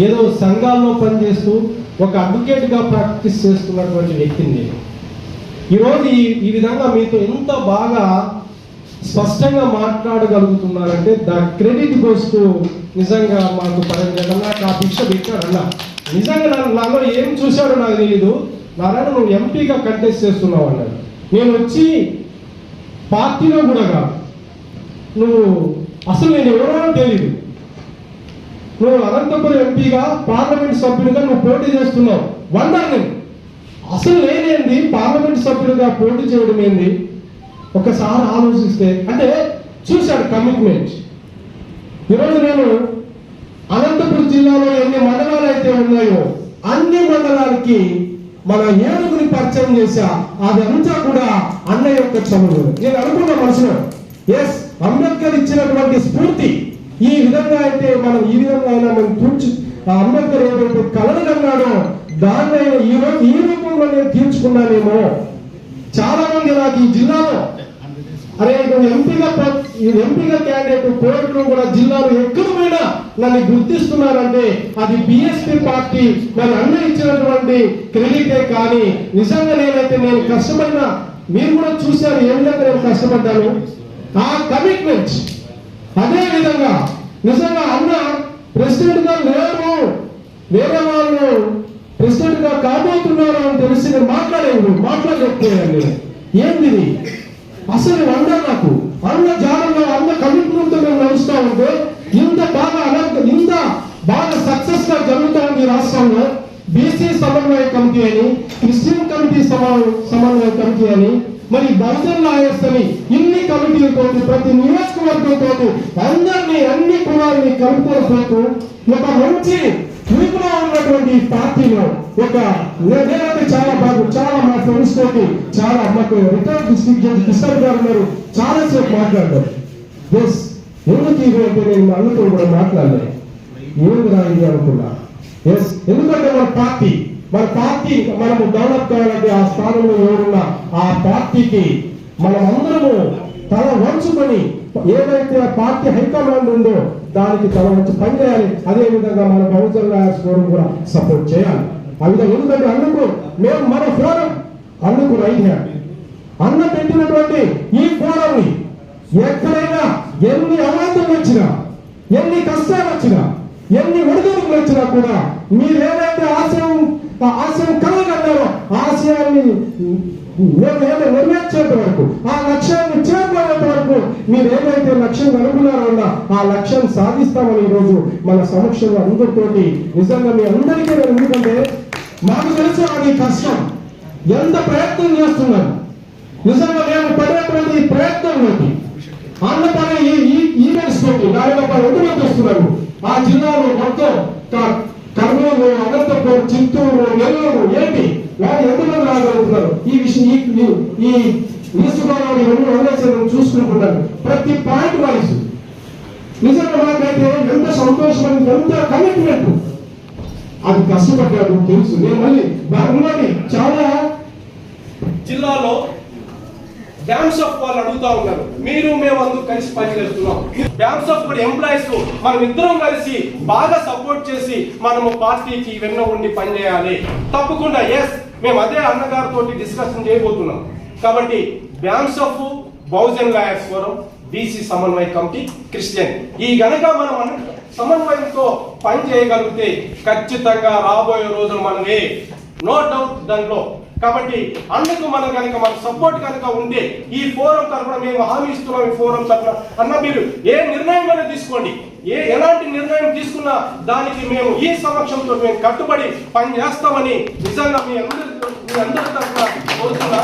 ఏదో సంఘాల్లో పనిచేస్తూ ఒక అడ్వకేట్గా ప్రాక్టీస్ చేస్తున్నటువంటి వ్యక్తిని నేను. ఈరోజు ఈ ఈ విధంగా మీతో ఎంత బాగా స్పష్టంగా మాట్లాడగలుగుతున్నారంటే ద క్రెడిట్ గోస్ టు నిజంగా మాకు పరంగా నాకు ఆ భిక్ష పెట్టాడన్న నిజంగా నాలో ఏం చూశాడో నాకు తెలియదు నారాయణ నువ్వు ఎంపీగా కంటెస్ట్ చేస్తున్నావు అన్నాడు. నేను వచ్చి పార్టీలో కూడా కాదు. నువ్వు అసలు నేను ఎవరో తెలియదు నువ్వు అనంతపురం ఎంపీగా పార్లమెంట్ సభ్యుడిగా నువ్వు పోటీ చేస్తున్నావు. వండర్ అసలు నేనేంది పార్లమెంట్ సభ్యుడిగా పోటీ చేయడం ఏంది? ఒకసారి ఆలోచిస్తే అంటే చూశాడు కమిట్మెంట్ ఈరోజు నేను అనంతపురం జిల్లాలో ఎన్ని మండలాలు అయితే ఉన్నాయో అన్ని మండలాలకి మన ఏనుగుని పరిచయం చేశా. అదంతా కూడా అన్న యొక్క చదువు నేను అనుకున్న మనసులో ఎస్ అంబేద్కర్ ఇచ్చినటువంటి స్ఫూర్తి. ఈ విధంగా అయితే మనం ఈ విధంగా అయినా మనం కూర్చు ఆ అంబేద్కర్ ఏదైతే కలలు కన్నాడో దాన్ని ఆయన ఈ రోజు ఈ రూపంలో నేను తీర్చుకున్నానేమో. చాలా మంది నాకు ఈ జిల్లాలో అరే నువ్వు ఎంపీగా ఈ ఎంపీగా క్యాండిడేట్ కోర్టులో కూడా జిల్లాలో ఎక్కడ పోయినా నన్ను గుర్తిస్తున్నారంటే అది బిఎస్పీ పార్టీ నన్ను అన్న ఇచ్చినటువంటి క్రెడిటే కానీ నిజంగా నేనైతే నేను కష్టమైన మీరు కూడా చూశారు ఏ విధంగా నేను కష్టపడ్డాను? ఆ కమిట్మెంట్ అదే విధంగా నిజంగా అన్న ప్రెసిడెంట్గా లేరు వేరే వాళ్ళు ప్రెసిడెంట్గా కాబోతున్నారు అని తెలిసి నేను మాట్లాడేది మాట్లాడలేకపోయాను నేను. ఏంది అసలు అన్న నాకు అన్న జానంలో అన్న కమిట్మెంట్ మేము నడుస్తా ఉంటే ఇంత బాగా అనంత ఇంత బాగా సక్సెస్గా జరుగుతా ఉంది రాష్ట్రంలో. బీసీ సమన్వయ కమిటీ అని క్రిస్టియన్ కమిటీ సమన్వయ కమిటీ అని మరి బహుజన్ లాయర్స్ ఇన్ని కమిటీలు కమిటీలతో ప్రతి నియోజకవర్గం నియోజకవర్గంతో అందరినీ అన్ని కులాలని కలుపుకోవడంతో ఒక మంచి ఊపిలో ఉన్నటువంటి పార్టీలో ఒక నే- నేనైతే చాలా బాగు చాలా మా ఫ్రెండ్స్ తోటి చాలా మాకు రిటైర్డ్ డిస్ట్రిక్ట్ జడ్జి కిషన్ గారు ఉన్నారు. చాలా సేపు మాట్లాడారు. ఎస్ ఎందుకు ఇది అంటే నేను మా అన్నతో కూడా మాట్లాడలేదు ఏమి రాయి అనుకున్నా? ఎస్ ఎందుకంటే మన పార్టీ మన పార్టీ మనము డెవలప్ కావాలంటే ఆ స్థానంలో ఎవరున్నా ఆ పార్టీకి మనం అందరము తల వంచుకొని ఏదైతే ఆ పార్టీ హైకమాండ్ ఉందో దానికి తల వంచి పనిచేయాలి అదే విధంగా మన బహుజన లాయర్స్ కూడా సపోర్ట్ చేయాలి. ఆ విధంగా ఎందుకంటే అందుకు మేము మన ఫోరం అందుకు రైట్ హ్యాండ్ అన్న పెట్టినటువంటి ఈ ఫోరంని ఎక్కడైనా ఎన్ని అవాంతలు వచ్చినా ఎన్ని కష్టాలు వచ్చినా ఎన్ని ఒడిదుడుకులు వచ్చినా కూడా మీరేమైనా ఆశయం ఆ ఆశయాన్ని మేము నెరవేర్చేంత వరకు ఆ లక్ష్యాన్ని చేరుకునేంత వరకు మీరు ఏదైతే లక్ష్యం అనుకున్నారో ఆ లక్ష్యం సాధిస్తామని ఈరోజు మన సమక్షంలో అందరితోటి నిజంగా మీ అందరికీ నేను ఎందుకంటే మాకు తెలుసు అది కష్టం. ఎంత ప్రయత్నం చేస్తున్నారు. నిజంగా మేము పడేటువంటి ప్రయత్నం ప్రయత్నంలోకి అన్న పడే ఈ ఈవెంట్స్ తోటి నాలుగు పది ఎంతమంది వస్తున్నారు. ఆ జిల్లాలో మొత్తం కర్నూలు అనంతపురం చిత్తూరు నెల్లూరు ఏంటి వాళ్ళు ఎంతమంది రాగలుగుతున్నారు ఈ విషయం ఈ ఈ- నియోజకవర్గంలో రెండు వదిలేసి చూసుకుంటున్నారు ప్రతి పాయింట్ వైజ్ నిజంగా నాకైతే ఎంత సంతోషం ఎంత కమిట్మెంట్. అది కష్టపడ్డాడు తెలుసు. నేను మళ్ళీ ఉన్నది చాలా జిల్లాలో బ్యాంక్స్ ఆఫ్ వాళ్ళు అడుగుతా ఉన్నారు. మీరు మేము అందుకు కలిసి పనిచేస్తున్నాం. బ్యాంక్స్ ఆఫ్ కూడా ఎంప్లాయీస్ మనం ఇద్దరం కలిసి బాగా సపోర్ట్ చేసి మనము పార్టీకి వెన్న ఉండి పనిచేయాలి. తప్పకుండా ఎస్ మేము అదే అన్నగారితో డిస్కషన్ చేయబోతున్నాం. కాబట్టి banks of Bahujan lawyers forum BC సమన్వయ కమిటీ క్రిస్టియన్ ఈ గనక మనం సమన్వయంతో పని చేయగలిగితే ఖచ్చితంగా రాబోయే రోజులు మనమే నో డౌట్ దాంట్లో కాబట్టి అందుకు మనం కనుక మన సపోర్ట్ కనుక ఉంటే ఈ ఫోరం తరఫున మేము హామీ ఇస్తున్నాం ఈ ఫోరం తరఫున అన్న మీరు ఏ నిర్ణయం అయినా తీసుకోండి. ఏ ఎలాంటి నిర్ణయం తీసుకున్నా దానికి మేము ఈ సమక్షంతో మేము కట్టుబడి పని చేస్తామని నిజంగా మీ అందరికీ మీ తప్ప తరఫున కోరుతున్నా.